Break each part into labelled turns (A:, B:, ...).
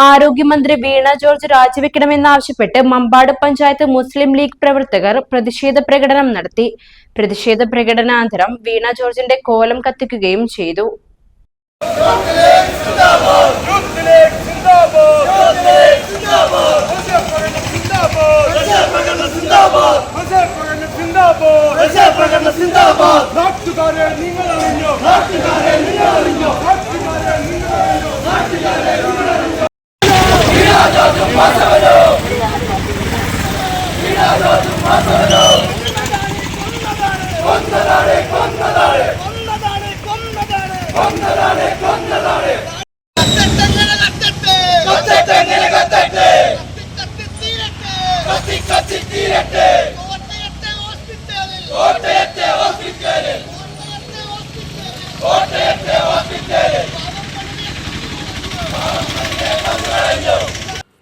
A: ആരോഗ്യമന്ത്രി വീണ ജോർജ് രാജിവെക്കണമെന്നാവശ്യപ്പെട്ട് മമ്പാട് പഞ്ചായത്ത് മുസ്ലിം ലീഗ് പ്രവർത്തകർ പ്രതിഷേധ പ്രകടനം നടത്തി. പ്രതിഷേധ പ്രകടനാന്തരം വീണ ജോർജിന്റെ കോലം കത്തിക്കുകയും ചെയ്തു.
B: നാട്ടുകാരെ നിങ്ങൾ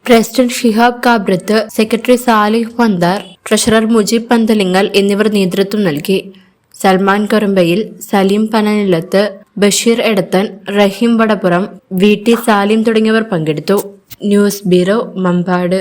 A: president Shihab Kabrath secretary Salih Panthar treasurer Mujeeb Panthalingal എന്നിവർ നേതൃത്വം നൽകി. സൽമാൻ കറുമ്പയിൽ സലീം പനനിലത്ത് ബഷീർ എടത്തൻ റഹീം വടപ്പുറം വി ടി സാലിം തുടങ്ങിയവർ പങ്കെടുത്തു. News bureau Mampad.